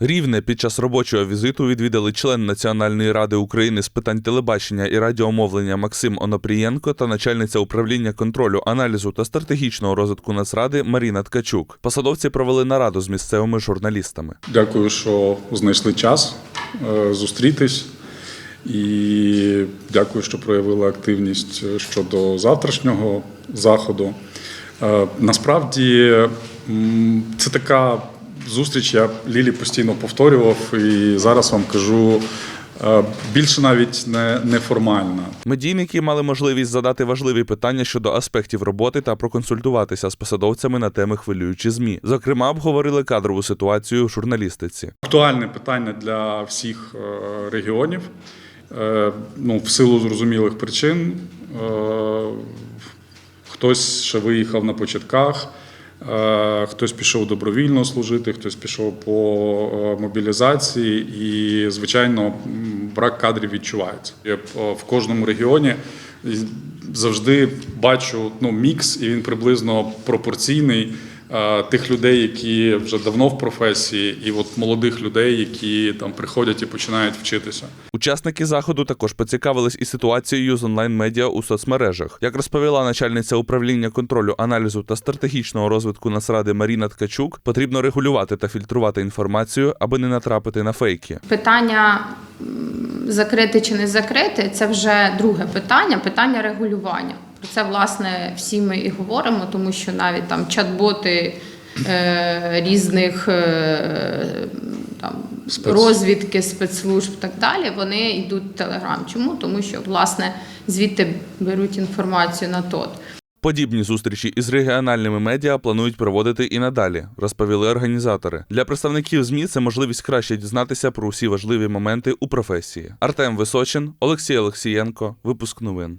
Рівне під час робочого візиту відвідали член Національної ради України з питань телебачення і радіомовлення Максим Онопрієнко та начальниця управління контролю, аналізу та стратегічного розвитку Нацради Маріна Ткачук. Посадовці провели нараду з місцевими журналістами. Дякую, що знайшли час е, зустрітись. І дякую, що проявили активність щодо завтрашнього заходу. Е, Насправді це така зустріч, я Лілі постійно повторював, і зараз вам кажу е, більше навіть не неформальна. Медійники мали можливість задати важливі питання щодо аспектів роботи та проконсультуватися з посадовцями на теми хвилюючі змі. Зокрема, обговорили кадрову ситуацію в журналістиці. Актуальне питання для всіх е, регіонів. Е, Ну, в силу зрозумілих причин. Хтось ще виїхав на початках, хтось пішов добровільно служити, хтось пішов по е, мобілізації, і, звичайно, брак кадрів відчувається. Я е, в кожному регіоні завжди бачу ну, мікс, і він приблизно пропорційний е, тих людей, які вже давно в професії, і от молодих людей, які там приходять і починають вчитися. Учасники заходу також поцікавились і ситуацією з онлайн-медіа у соцмережах. Як розповіла начальниця управління контролю, аналізу та стратегічного розвитку Нацради Маріна Ткачук, потрібно регулювати та фільтрувати інформацію, аби не натрапити на фейки. Питання закрити чи не закрити це вже друге питання, питання регулювання. Про це власне всі ми і говоримо, тому що навіть там чат-боти е, різних е, там Спец. розвідки, спецслужб і так далі, вони йдуть в Телеграм. Чому? Тому що власне звідти беруть інформацію на тот. Подібні зустрічі із регіональними медіа планують проводити і надалі, розповіли організатори. Для представників ЗМІ це можливість краще дізнатися про усі важливі моменти у професії. Артем Височин, Олексій Олексієнко, випуск новин.